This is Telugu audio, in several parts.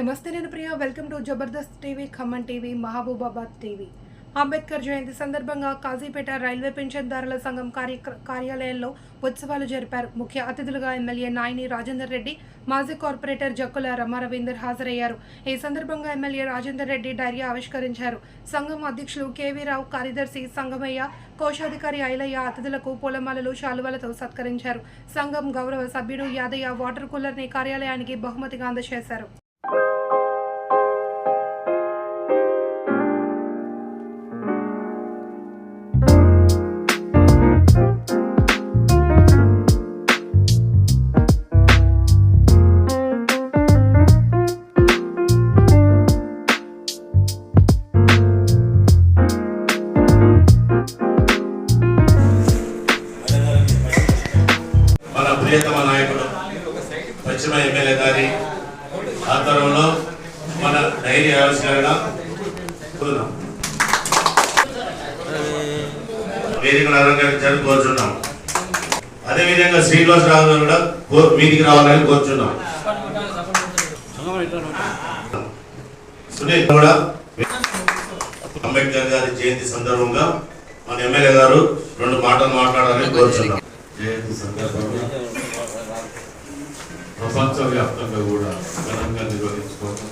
నమస్తే నేను Priya. Welcome to Jabardasth TV Khammam TV Mahabubabad TV Ambedkar Jayanti సందర్భంగా కాజీపేట రైల్వే పెన్షన్దారుల సంఘం కార్య కార్యాలయంలో ఉత్సవాలు జరిపారు. ముఖ్య అతిథులుగా ఎమ్మెల్యే నాయని రాజేందర్ రెడ్డి మాజీ కార్పొరేటర్ జక్కుల రమారవీందర్ హాజరయ్యారు. ఈ సందర్భంగా ఎమ్మెల్యే రాజేందర్ రెడ్డి డైరీ ఆవిష్కరించారు. సంఘం అధ్యక్షులు కేవీ రావు కార్యదర్శి సంగమయ్య కోశాధికారి ఐలయ్య అతిథులకు పూలమాలలు శాలువలతో సత్కరించారు. సంఘం గౌరవ సభ్యుడు యాదయ్య వాటర్ కూలర్ని కార్యాలయానికి బహుమతిగా అందజేశారు. పశ్చిమ ఎమ్మెల్యే గారి ఆధ్వర్యంలో మన డైరీ ఆవిష్కరణ కోరుదాం. వేదికను అలంకరించాలని కోరుచున్నాం. అదేవిధంగా శ్రీనివాసరావు గారు కూడా కో- మీదికి రావాలని కోరుచున్నాం. సునీల్ కూడా అంబేద్కర్ గారి జయంతి సందర్భంగా మన ఎమ్మెల్యే గారు రెండు మాటలు మాట్లాడాలని కోరుచున్నాం. జయంతి సందర్భంగా ప్రపంచవ్యాప్తంగా కూడా ఘనంగా నిర్వహించుకోవడం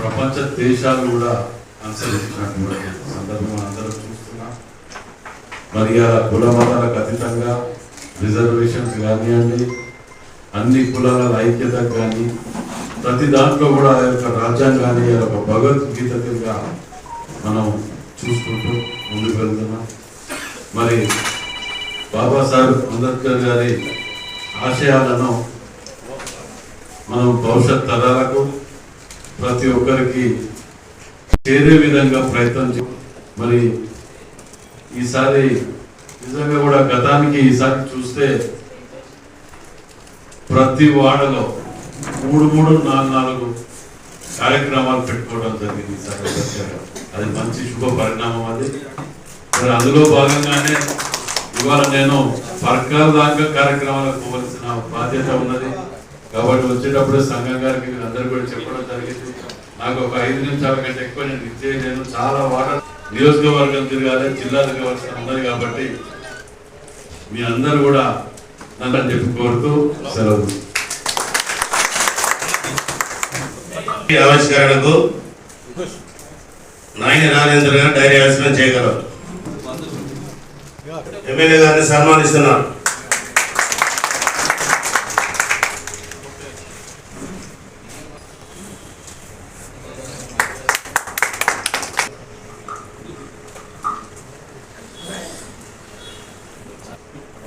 ప్రపంచ దేశాలు కూడా అనుసరించినటువంటి సందర్భం అందరం చూస్తున్నాం. మరి ఆ కుల మతాలకు అతీతంగా రిజర్వేషన్స్ కానివ్వండి అన్ని కులాల ఐక్యత కానీ ప్రతి దాంట్లో కూడా ఆ యొక్క రాజ్యాంగాన్ని ఆ యొక్క భగవద్గీత మనం చూసుకుంటూ ముందుకు వెళ్తున్నాం. మరి బాబాసాహెబ్ అంబేద్కర్ గారి ఆశయాలను మనం భవిష్యత్ తరాలకు ప్రతి ఒక్కరికి చేరే విధంగా ప్రయత్నం మరి ఈసారి నిజంగా కూడా గతానికి ఈసారి చూస్తే ప్రతి వాడలో మూడు మూడు నాలుగు నాలుగు కార్యక్రమాలు పెట్టుకోవడం జరిగింది ఈసారి. అది మంచి శుభ పరిణామం అది. మరి అందులో భాగంగానే ఇవాళ నేను పర్కాల దాకా కార్యక్రమాలకు పోవలసిన బాధ్యత ఉన్నది. కాబట్టి వచ్చేటప్పుడు సంఘం గారికి మీరు అందరు కూడా చెప్పడం జరిగింది. నాకు ఒక ఐదు నిమిషాల కంటే ఎక్కువ నేను ఇచ్చేయలేను చాలా వాటర్ నియోజకవర్గం తిరగాలి జిల్లా తిరగవలసిన ఉన్నది కాబట్టి మీ అందరూ కూడా నన్ను చెప్పి కోరుతూ సెలవు ఆవిష్కరణకు నాయన రాజేంద్ర గారు డైరీ ఆవిష్కరణ చేయగలరు. ఎమ్మెల్యే గారిని సన్మానిస్తున్నారు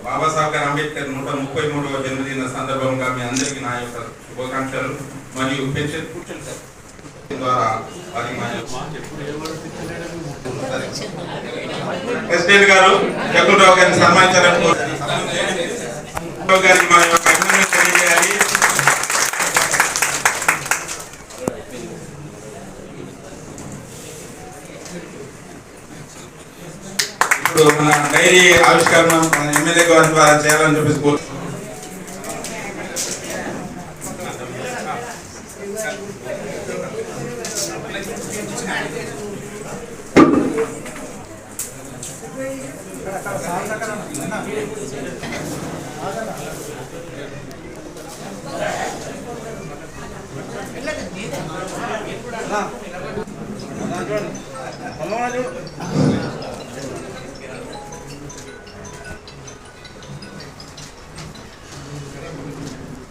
బాబాసాహెబ్ అంబేద్కర్ నూట ముప్పై మూడవ జన్మదిన సందర్భంగా మీ అందరికీ నా యొక్క శుభాకాంక్షలు మరియు పెన్షన్ కూర్చొని సార్ ద్వారా వారి మా యొక్క- ప్రెసిడెంట్ గారు జగ్గురావు గారిని సన్మానించాలని కోరుతున్నాను. జగ్గురావు మా యొక్క అభినందన తెలియజేయాలి ఇప్పుడు మన డైరీ ఆవిష్కరణ మన ఎమ్మెల్యే గారి ద్వారా చేయాలని చూపిస్తూ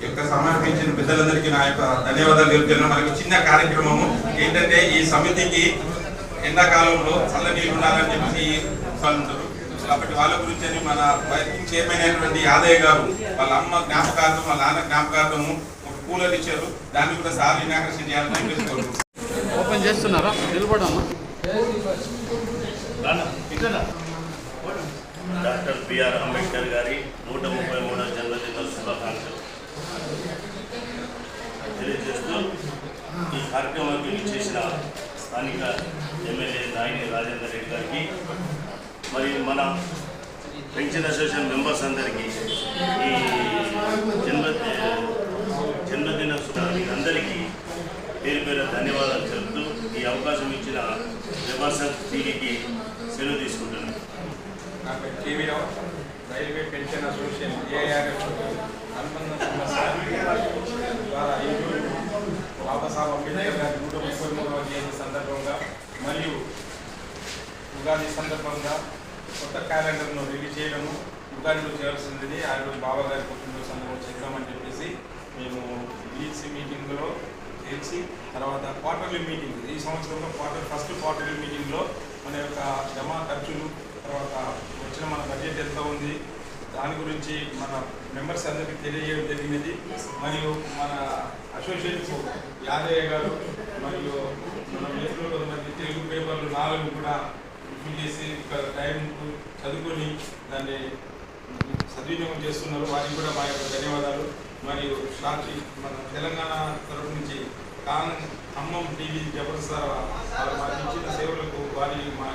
యొక్క సమర్పించిన పెద్దలందరికీ నా యొక్క ధన్యవాదాలు తెలుపుతున్నాను. మనకి చిన్న కార్యక్రమము ఏంటంటే ఈ సమితికి ఎండాకాలంలో చల్ల నీళ్ళు ఉండాలని చెప్పి వాళ్ళు ఉంటారు కాబట్టి వాళ్ళ గురించి అని మన వర్కింగ్ చైర్మన్ అయినటువంటి యాదయ్య గారు వాళ్ళ అమ్మ జ్ఞాపకార్థం వాళ్ళ నాన్న జ్ఞాపకార్థము ఒక కూలర్ ఇచ్చారు. దాన్ని కూడా సార్ ఇనాగ్రేషన్ చేయాలని. ఓపెన్ చేస్తున్నారా? నిలబడమ్మా. డాక్టర్ బిఆర్ అంబేద్కర్ గారి నూట ముప్పై మూడవ జన్మదిన శుభాకాంక్షలు. తెలియజేస్తూ ఈ కార్యక్రమానికి చేసిన స్థానిక ఎమ్మెల్యే నాయని రాజేందర్ రెడ్డి గారికి మరియు మన పెన్షన్ అసోసియేషన్ మెంబర్స్ అందరికీ ఈ జన్మ జన్మదిన అందరికీ పేరు పేరు ధన్యవాదాలు చెబుతూ ఈ అవకాశం ఇచ్చిన విమర్శన్ టీవీకి సెలవు తీసుకుంటున్నాను. రైల్వే పెన్షన్ అసోసియేషన్ ఏఆర్ఎఫ్ అనుబంధ సమస్య ద్వారా ఈరోజు బాబాసాహెబ్ అంబేద్కర్ గారి నూట ముప్పై మూడవ జయంతి సందర్భంగా మరియు ఉగాది సందర్భంగా కొత్త క్యాలెండర్ను రిలీజ్ చేయడము ఉగాదిలో చేయాల్సింది ఆ రోజు బాబా గారి పుట్టినరోజు సందర్భంగా చేద్దామని చెప్పేసి మేము బీసీ మీటింగ్లో చేసి తర్వాత క్వార్టర్లీ మీటింగ్ ఈ సంవత్సరంలో క్వార్టర్ ఫస్ట్ క్వార్టర్లీ మీటింగ్లో మన యొక్క జమా ఖర్చులు తర్వాత వచ్చిన మన బడ్జెట్ ఎంత ఉంది దాని గురించి మన మెంబర్స్ అందరికీ తెలియజేయడం జరిగినది మరియు మన అసోసియేట్స్ యాదయ్య గారు మరియు మన మిత్రులు కొంతమంది తెలుగు పేపర్లు నాలుగు కూడా చేసి ఒక టైంకు చదువుకొని దాన్ని సద్వినియోగం చేస్తున్నారు. వారికి కూడా మా యొక్క ధన్యవాదాలు. మరియు సాక్షి మన తెలంగాణ తరపు నుంచి కాన్ ఖమ్మం టీవీ జబర్దస్త్ వారు మాకు ఇచ్చిన సేవలకు వారి మా